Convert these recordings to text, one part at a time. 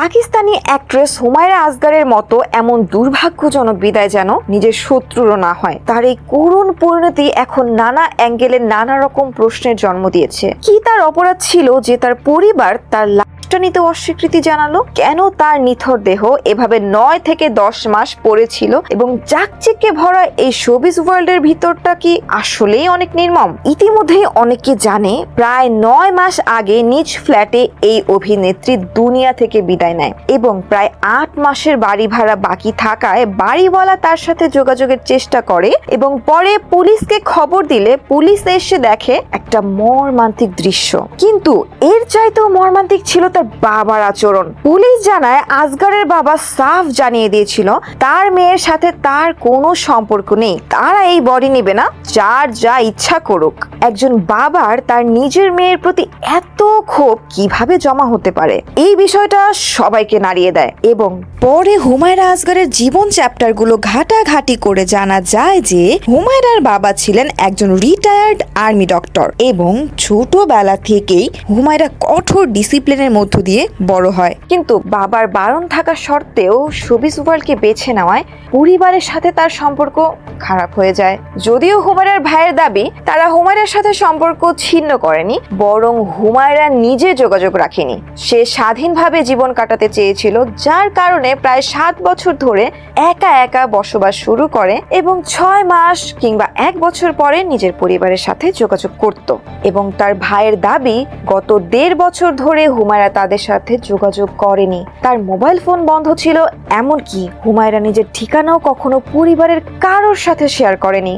Pakistani actress Humaira আজগারের মতো এমন দুর্ভাগ্যজনক বিদায় যেন নিজের শত্রুরও না হয়। তার এই করুণ পরিণতি এখন নানা অ্যাঙ্গেলে নানা রকম প্রশ্নের জন্ম দিয়েছে। কি তার অপরাধ ছিল যে তার পরিবার তার লাশটা নিতে অস্বীকৃতি জানালো। কেন তার নিথর দেহ এভাবে নয় থেকে দশ মাস পড়েছিল এবং চাকচিকে ভরা এই শোবিজ ওয়ার্ল্ডের ভিতরটা কি আসলেই অনেক নির্মম? ইতিমধ্যেই অনেকে জানে, প্রায় নয় মাস আগে নিজ ফ্ল্যাটে এই অভিনেত্রী দুনিয়া থেকে বিদায় নেয় এবং প্রায় আট মাসের বাড়ি ভাড়া বাকি থাকায় বাড়িওয়ালা তার সাথে যোগাযোগের চেষ্টা করে এবং পরে পুলিশকে খবর দিলে পুলিশ এসে দেখে একটা মর্মান্তিক দৃশ্য। কিন্তু এর চাইতেও মর্মান্তিক ছিল তার বাবার আচরণ। পুলিশ জানায়, আজগারের বাবা সাফ জানিয়ে দিয়েছিল, তার মেয়ের সাথে তার কোনো সম্পর্ক নেই। তারা এই বডি নেবে না, যার যা ইচ্ছা করুক। একজন বাবার তার নিজের মেয়ের প্রতি এত ক্ষোভ কীভাবে জমা হতে পারে? এই বিষয়টা সবাইকে নাড়িয়ে দেয়। এবং পরে হুমায়রা আজগারের জীবন চ্যাপ্টারগুলো ঘাটাঘাটি করে জানা যায় যে, হুমায়রার বাবা ছিলেন একজন রিটায়ার্ড আর্মি ডক্টর এবং ছোটবেলা থেকেই হুমায়রা কঠোর ডিসিপ্লিনের মধ্য দিয়ে বড় হয়। কিন্তু বাবার বারণ থাকা সত্ত্বেও শোবিজ ওয়ার্ল্ডকে বেছে নেওয়ায় পরিবারের সাথে তার সম্পর্ক খারাপ হয়ে যায়। যদিও হুমায়রার ভাইয়ের দাবি, তারা হুমায়রার সাথে সম্পর্ক ছিন্ন করেনি, বরং হুমায়রা নিজে যোগাযোগ রাখেনি। সে স্বাধীনভাবে জীবন কাটাতে চেয়েছিল, যার কারণে প্রায় সাত বছর ধরে একা একা বসবাস শুরু করে এবং ছয় মাস কিংবা এক বছর পরে নিজের পরিবারের সাথে যোগাযোগ করত। এবং তার ভাইয়ের দাবি, গত দেড় বছর ধরে হুমায়রা তাদের সাথে যোগাযোগ করেনি। তার মোবাইল ফোন বন্ধ ছিল, এমনকি হুমায়রা নিজের ঠিকানাও কখনো পরিবারের কারোর সাথে শেয়ার করেনি।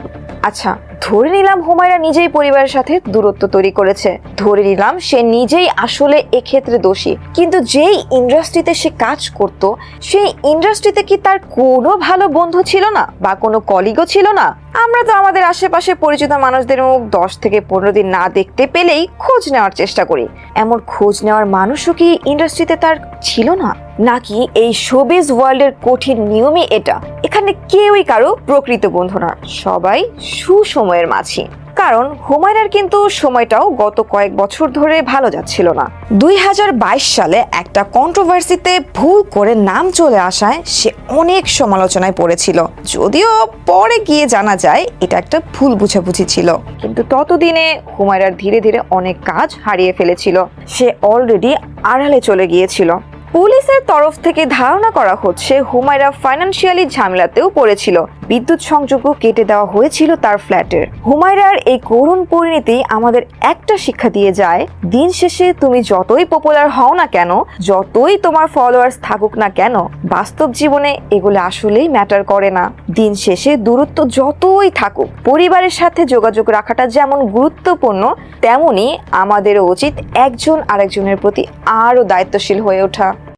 আচ্ছা ধরে নিলাম হুমায়রা নিজেই পরিবারের সাথে দূরত্ব তৈরি করেছে। ধরে নিলাম সে নিজেই আসলে এক্ষেত্রে দোষী। কিন্তু যেই ইন্ডাস্ট্রিতে সে কাজ করত, সেই ইন্ডাস্ট্রিতে কি তার কোনো ভালো বন্ধু ছিল না? বা কোনো কলিগও ছিল না? আমরা তো আমাদের আশেপাশে পরিচিত মানুষদের মুখ দশ থেকে পনেরো দিন না দেখতে পেলেই খোঁজ নেওয়ার চেষ্টা করি। এমন খোঁজ নেওয়ার মানুষও কি ইন্ডাস্ট্রিতে তার ছিল না? নাকি এই শোবিজ ওয়ার্ল্ডের কঠিন নিয়মই এটা? এখানে কেউই কারও প্রকৃত বন্ধু না, সবাই সুসময়ের মাঝি। কারণ হুমায়রার কিন্তু সময়টাও গত কয়েক বছর ধরে ভালো যাচ্ছিল না। দুই হাজার বাইশ সালে একটা কন্ট্রোভার্সিতে ভুল করে নাম চলে আসায় সে অনেক সমালোচনায় পড়েছিল। যদিও পরে গিয়ে জানা যায় এটা একটা ভুল বুঝাবুঝি ছিল। কিন্তু ততদিনে হুমায়রার ধীরে ধীরে অনেক কাজ হারিয়ে ফেলেছিল। সে অলরেডি আড়ালে চলে গিয়েছিল। পুলিশের তরফ থেকে ধারণা করা হচ্ছে, হুমায়রা ফাইন্যান্সিয়ালি ঝামেলাতেও পড়েছিল। বিদ্যুৎ সংযোগও কেটে দেওয়া হয়েছিল তার ফ্ল্যাটের। হুমায়রার এই করুণ পরিণতি আমাদের একটা শিক্ষা দিয়ে যায়, দিন শেষে তুমি যতই পপুলার হও না কেন, যতই তোমার ফলোয়ার্স থাকুক না কেন, বাস্তব জীবনে এগুলো আসলেই ম্যাটার করে না। দিন শেষে দূরত্ব যতই থাকুক, পরিবারের সাথে যোগাযোগ রাখাটা যেমন গুরুত্বপূর্ণ, তেমনি আমাদেরও উচিত একজন আরেকজনের প্রতি আরও দায়িত্বশীল হয়ে ওঠা।